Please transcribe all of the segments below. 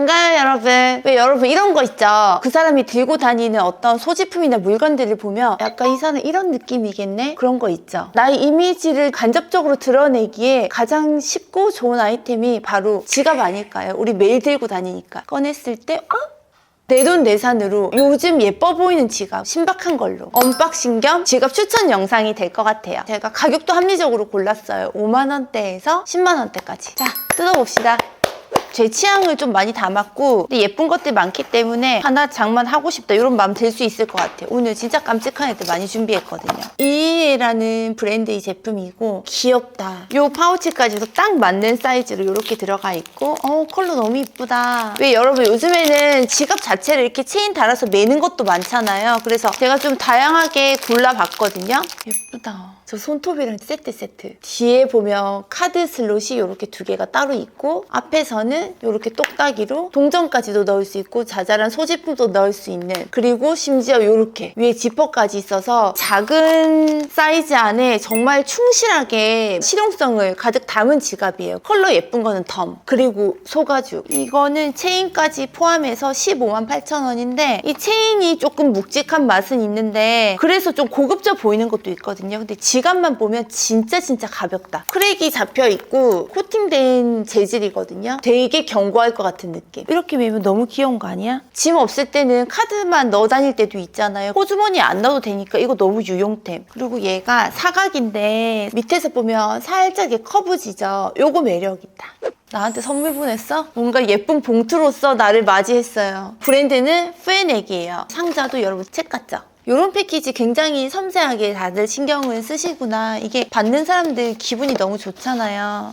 반가워요 여러분. 왜 여러분 이런 거 있죠? 그 사람이 들고 다니는 어떤 소지품이나 물건들을 보면 약간 이 사람 이런 느낌이겠네? 그런 거 있죠. 나의 이미지를 간접적으로 드러내기에 가장 쉽고 좋은 아이템이 바로 지갑 아닐까요? 우리 매일 들고 다니니까. 꺼냈을 때 어? 내돈 내산으로 요즘 예뻐 보이는 지갑 신박한 걸로. 언박싱 겸 지갑 추천 영상이 될 것 같아요. 제가 가격도 합리적으로 골랐어요. 5만원대에서 10만원대까지. 자 뜯어봅시다 제 취향을 좀 많이 담았고 근데 예쁜 것들 많기 때문에 하나 장만하고 싶다 이런 마음 들 수 있을 것 같아요. 오늘 진짜 깜찍한 애들 많이 준비했거든요. 이라는 브랜드의 제품이고 귀엽다. 요 파우치까지도 딱 맞는 사이즈로 이렇게 들어가 있고 어 컬러 너무 이쁘다. 왜 여러분 요즘에는 지갑 자체를 이렇게 체인 달아서 매는 것도 많잖아요. 그래서 제가 좀 다양하게 골라봤거든요. 예쁘다 저 손톱이랑 세트 세트. 뒤에 보면 카드 슬롯이 이렇게 두 개가 따로 있고 앞에서는 이렇게 똑딱이로 동전까지도 넣을 수 있고 자잘한 소지품도 넣을 수 있는. 그리고 심지어 이렇게 위에 지퍼까지 있어서 작은 사이즈 안에 정말 충실하게 실용성을 가득 담은 지갑이에요. 컬러 예쁜 거는 덤. 그리고 소가죽. 이거는 체인까지 포함해서 15만 8천 원인데 이 체인이 조금 묵직한 맛은 있는데 그래서 좀 고급져 보이는 것도 있거든요. 근데 지 갑만 보면 진짜 진짜 가볍다 크랙이 잡혀 있고 코팅된 재질이거든요 되게 견고할 것 같은 느낌 이렇게 매면 너무 귀여운 거 아니야? 짐 없을 때는 카드만 넣어 다닐 때도 있잖아요 호주머니에 안 넣어도 되니까 이거 너무 유용템 그리고 얘가 사각인데 밑에서 보면 살짝 이 커브 지죠 요거 매력 있다 나한테 선물 보냈어? 뭔가 예쁜 봉투로서 나를 맞이했어요. 브랜드는 페넥이에요. 상자도 여러분 책 같죠? 이런 패키지 굉장히 섬세하게 다들 신경을 쓰시구나. 이게 받는 사람들 기분이 너무 좋잖아요.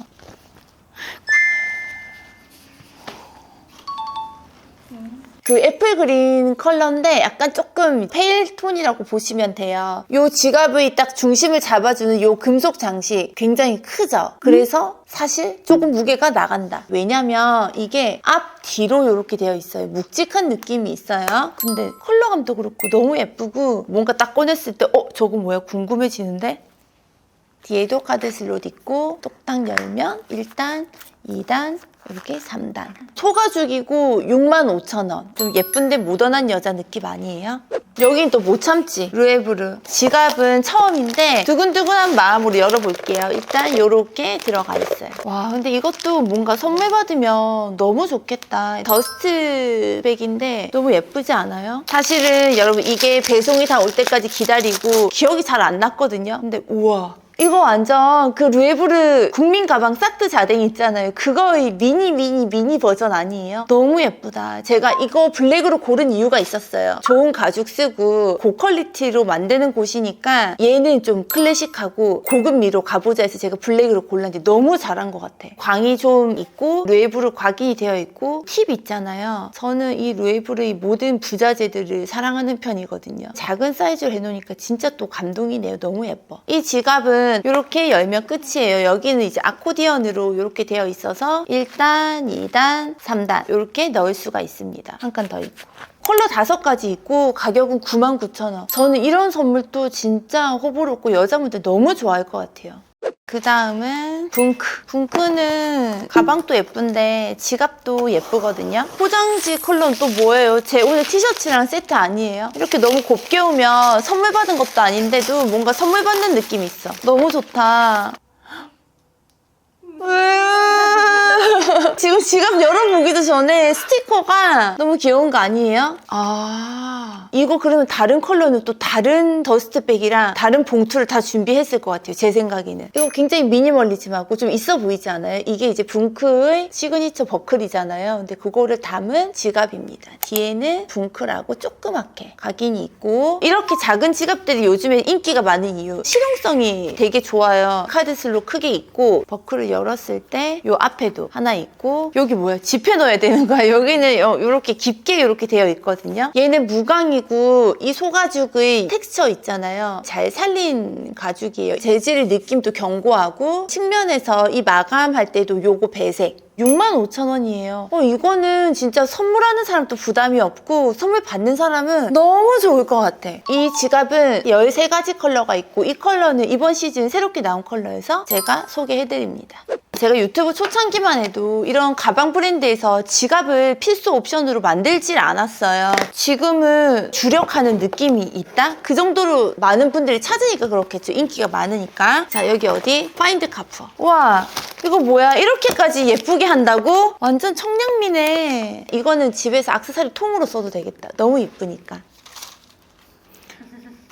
그 애플 그린 컬러인데 약간 조금 페일 톤이라고 보시면 돼요. 요 지갑의 딱 중심을 잡아주는 요 금속 장식 굉장히 크죠? 그래서 사실 조금 무게가 나간다. 왜냐면 이게 앞, 뒤로 이렇게 되어 있어요. 묵직한 느낌이 있어요. 근데 컬러감도 그렇고 너무 예쁘고 뭔가 딱 꺼냈을 때 어? 저거 뭐야? 궁금해지는데? 뒤에도 카드 슬롯 있고 똑딱 열면 1단, 2단, 이렇게 3단. 초가죽이고 65,000원. 좀 예쁜데 모던한 여자 느낌 아니에요? 여긴 또 못 참지. 루에브르. 지갑은 처음인데 두근두근한 마음으로 열어볼게요. 일단 이렇게 들어가 있어요. 와 근데 이것도 뭔가 선물 받으면 너무 좋겠다. 더스트백인데 너무 예쁘지 않아요? 사실은 여러분 이게 배송이 다 올 때까지 기다리고 기억이 잘 안 났거든요. 근데 우와 이거 완전 그 루에브르 국민 가방 사트 자댕 있잖아요. 그거의 미니 미니 미니 버전 아니에요? 너무 예쁘다. 제가 이거 블랙으로 고른 이유가 있었어요. 좋은 가죽 쓰고 고퀄리티로 만드는 곳이니까 얘는 좀 클래식하고 고급미로 가보자 해서 제가 블랙으로 골랐는데 너무 잘한 것 같아. 광이 좀 있고 루에브르 각인이 되어 있고 팁 있잖아요. 저는 이 루에브르의 모든 부자재들을 사랑하는 편이거든요. 작은 사이즈로 해놓으니까 진짜 또 감동이네요. 너무 예뻐. 이 지갑은 이렇게 열면 끝이에요. 여기는 이제 아코디언으로 이렇게 되어 있어서 1단, 2단, 3단 이렇게 넣을 수가 있습니다. 한 칸 더 있고. 컬러 다섯 가지 있고 가격은 99,000원. 저는 이런 선물도 진짜 호불호고 여자분들 너무 좋아할 것 같아요. 그 다음은 붕크. 붕크는 가방도 예쁜데 지갑도 예쁘거든요. 포장지 컬러는 또 뭐예요? 제 오늘 티셔츠랑 세트 아니에요? 이렇게 너무 곱게 오면 선물 받은 것도 아닌데도 뭔가 선물 받는 느낌이 있어. 너무 좋다. 지금 지갑 열어보기도 전에 스티커가 너무 귀여운 거 아니에요? 아. 이거 그러면 다른 컬러는 또 다른 더스트백이랑 다른 봉투를 다 준비했을 것 같아요 제 생각에는. 이거 굉장히 미니멀리즘하고 좀 있어 보이지 않아요? 이게 이제 붕크의 시그니처 버클이잖아요. 근데 그거를 담은 지갑입니다. 뒤에는 붕크라고 조그맣게 각인이 있고 이렇게 작은 지갑들이 요즘에 인기가 많은 이유 실용성이 되게 좋아요. 카드 슬롯 크게 있고 버클을 열 었을 때 요 앞에도 하나 있고 여기 뭐야 지폐 넣어야 되는 거야 여기는 이렇게 깊게 이렇게 되어 있거든요 얘는 무광이고 이 소가죽의 텍스처 있잖아요 잘 살린 가죽이에요 재질 느낌도 견고하고 측면에서 이 마감할 때도 요거 배색 65,000원이에요. 어, 이거는 진짜 선물하는 사람도 부담이 없고 선물 받는 사람은 너무 좋을 것 같아. 이 지갑은 13가지 컬러가 있고 이 컬러는 이번 시즌 새롭게 나온 컬러여서 제가 소개해드립니다. 제가 유튜브 초창기만 해도 이런 가방 브랜드에서 지갑을 필수 옵션으로 만들질 않았어요. 지금은 주력하는 느낌이 있다? 그 정도로 많은 분들이 찾으니까 그렇겠죠. 인기가 많으니까. 자, 여기 어디? 파인드 카푸어. 와, 이거 뭐야? 이렇게까지 예쁘게 한다고? 완전 청량미네. 이거는 집에서 악세사리 통으로 써도 되겠다. 너무 이쁘니까.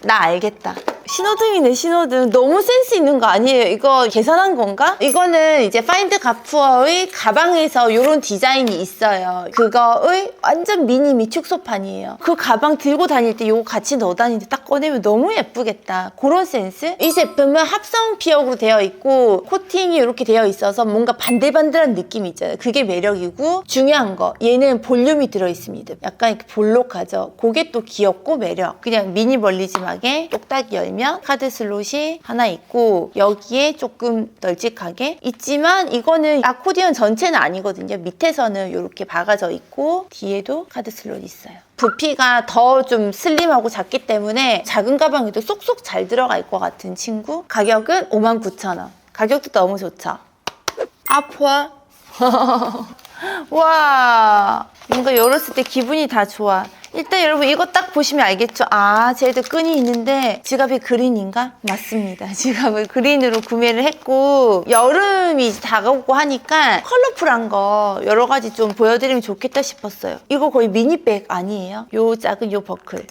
나 알겠다. 신호등이네, 신호등. 너무 센스 있는 거 아니에요? 이거 계산한 건가? 이거는 이제 파인드 가푸어의 가방에서 이런 디자인이 있어요. 그거의 완전 미니 미 축소판이에요. 그 가방 들고 다닐 때 이거 같이 넣어 다니는데 딱 꺼내면 너무 예쁘겠다. 그런 센스? 이 제품은 합성 피혁으로 되어 있고 코팅이 이렇게 되어 있어서 뭔가 반들반들한 느낌이 있잖아요. 그게 매력이고 중요한 거 얘는 볼륨이 들어 있습니다. 약간 이렇게 볼록하죠. 그게 또 귀엽고 매력. 그냥 미니 멀리즘하게 똑딱 열면 카드 슬롯이 하나 있고 여기에 조금 널찍하게 있지만 이거는 아코디언 전체는 아니거든요. 밑에서는 이렇게 박아져 있고 뒤에도 카드 슬롯이 있어요. 부피가 더 좀 슬림하고 작기 때문에 작은 가방에도 쏙쏙 잘 들어갈 것 같은 친구. 가격은 59,000원. 가격도 너무 좋죠. 아파. 와 뭔가 열었을 때 기분이 다 좋아. 일단 여러분 이거 딱 보시면 알겠죠? 아 쟤도 끈이 있는데 지갑이 그린인가? 맞습니다. 지갑을 그린으로 구매를 했고 여름이 다가오고 하니까 컬러풀한 거 여러 가지 좀 보여드리면 좋겠다 싶었어요. 이거 거의 미니백 아니에요? 요 작은 요 버클.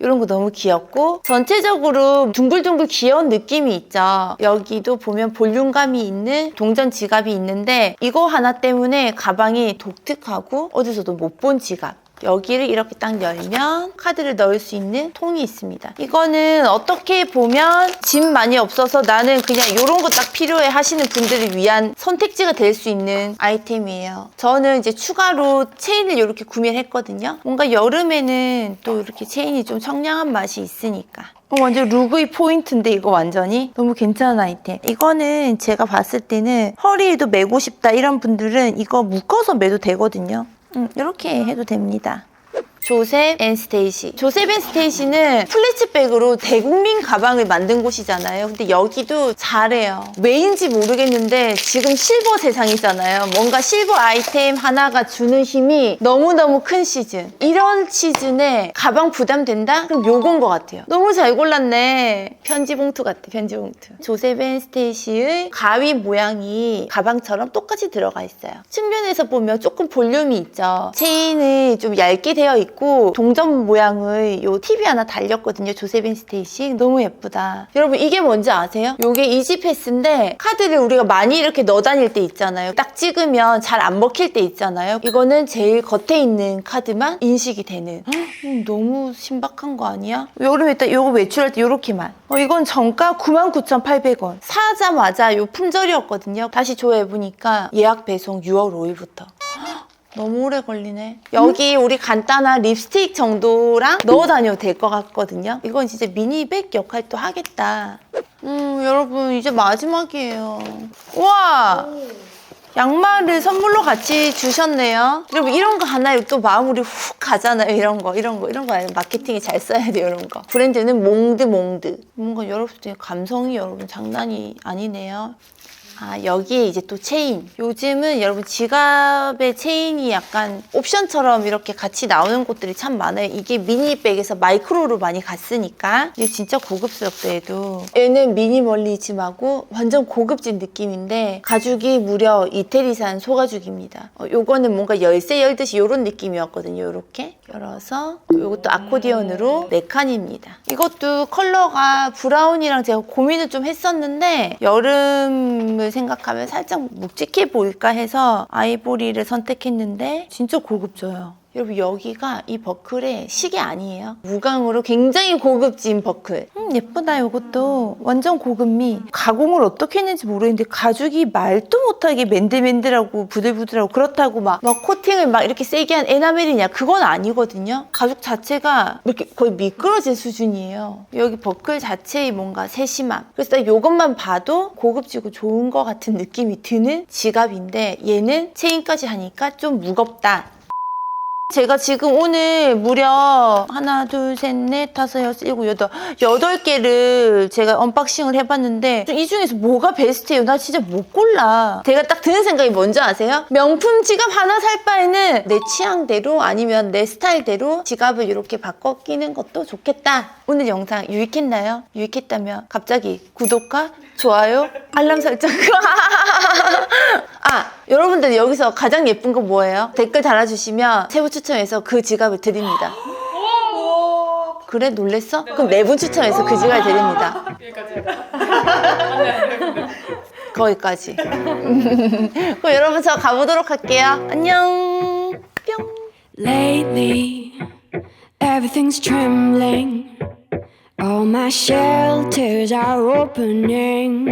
이런 거 너무 귀엽고 전체적으로 둥글둥글 귀여운 느낌이 있죠. 여기도 보면 볼륨감이 있는 동전 지갑이 있는데 이거 하나 때문에 가방이 독특하고 어디서도 못 본 지갑. 여기를 이렇게 딱 열면 카드를 넣을 수 있는 통이 있습니다. 이거는 어떻게 보면 짐 많이 없어서 나는 그냥 이런 거 딱 필요해 하시는 분들을 위한 선택지가 될 수 있는 아이템이에요. 저는 이제 추가로 체인을 이렇게 구매를 했거든요. 뭔가 여름에는 또 이렇게 체인이 좀 청량한 맛이 있으니까. 어, 완전 룩의 포인트인데 이거 완전히 너무 괜찮은 아이템 이거는 제가 봤을 때는 허리에도 메고 싶다 이런 분들은 이거 묶어서 매도 되거든요 음, 이렇게 해도 됩니다 조셉 앤 스테이시. 조셉 앤 스테이시는 플래치백으로 대국민 가방을 만든 곳이잖아요. 근데 여기도 잘해요. 왜인지 모르겠는데 지금 실버 세상이잖아요. 뭔가 실버 아이템 하나가 주는 힘이 너무너무 큰 시즌. 이런 시즌에 가방 부담된다? 그럼 요건 것 같아요. 너무 잘 골랐네. 편지 봉투 같아, 편지 봉투. 조셉 앤 스테이시의 가위 모양이 가방처럼 똑같이 들어가 있어요. 측면에서 보면 조금 볼륨이 있죠. 체인이 좀 얇게 되어 있고 동전 모양의 요 팁이 하나 달렸거든요. 조세빈 스테이시 너무 예쁘다. 여러분 이게 뭔지 아세요? 요게 이지패스인데 카드를 우리가 많이 이렇게 넣어 다닐 때 있잖아요. 딱 찍으면 잘 안 먹힐 때 있잖아요. 이거는 제일 겉에 있는 카드만 인식이 되는. 헉, 음, 너무 신박한 거 아니야? 여름에 일단 요거 외출할 때 요렇게만. 어, 이건 정가 99,800원. 사자마자 요 품절이었거든요. 다시 조회해보니까 예약 배송 6월 5일부터. 너무 오래 걸리네. 여기 우리 간단한 립스틱 정도랑 넣어 다녀도 될 것 같거든요. 이건 진짜 미니백 역할도 하겠다. 음, 여러분, 이제 마지막이에요. 우와! 양말을 선물로 같이 주셨네요. 여러분, 이런 거 하나에 또 마무리 훅 가잖아요. 이런 거, 이런 거, 이런 거 마케팅에 잘 써야 돼요. 이런 거. 브랜드는 몽드, 몽드. 뭔가 여러분, 감성이 여러분 장난이 아니네요. 아, 여기에 이제 또 체인. 요즘은 여러분 지갑에 체인이 약간 옵션처럼 이렇게 같이 나오는 곳들이 참 많아요. 이게 미니백에서 마이크로로 많이 갔으니까. 이게 진짜 고급스럽다, 얘도. 얘는 미니멀리즘하고 완전 고급진 느낌인데 가죽이 무려 이태리산 소가죽입니다. 어, 요거는 뭔가 열쇠 열듯이 요런 느낌이었거든요, 요렇게. 열어서 요것도 아코디언으로 네 칸입니다. 이것도 컬러가 브라운이랑 제가 고민을 좀 했었는데 여름을 생각하면 살짝 묵직해 보일까 해서 아이보리를 선택했는데 진짜 고급져요. 여러분 여기가 이 버클의 시계 아니에요. 무광으로 굉장히 고급진 버클. 음 예쁘다 이것도 완전 고급미. 가공을 어떻게 했는지 모르겠는데 가죽이 말도 못하게 맨들맨들하고 부들부들하고 그렇다고 막, 막 코팅을 막 이렇게 세게 한 에나멜이냐 그건 아니거든요. 가죽 자체가 이렇게 거의 미끄러진 수준이에요. 여기 버클 자체의 뭔가 세심함. 그래서 딱 이것만 봐도 고급지고 좋은 것 같은 느낌이 드는 지갑인데 얘는 체인까지 하니까 좀 무겁다. 제가 지금 오늘 무려 하나, 둘, 셋, 넷, 다섯, 여섯, 일곱, 여덟, 여덟 개를 제가 언박싱을 해봤는데 이 중에서 뭐가 베스트예요? 나 진짜 못 골라. 제가 딱 드는 생각이 뭔지 아세요? 명품 지갑 하나 살 바에는 내 취향대로 아니면 내 스타일대로 지갑을 이렇게 바꿔 끼는 것도 좋겠다. 오늘 영상 유익했나요? 유익했다면 갑자기 구독과 좋아요, 알람 설정. 아, 여러분들 여기서 가장 예쁜 거 뭐예요? 댓글 달아주시면 세부 추첨해서 그 지갑을 드립니다. 그래 놀랬어? 그럼 네 분 추첨해서 그 지갑을 드립니다. 거기까지. 그럼 여러분 저 가보도록 할게요. 안녕. 뿅. Lately, everything's trembling. All my shelters are opening.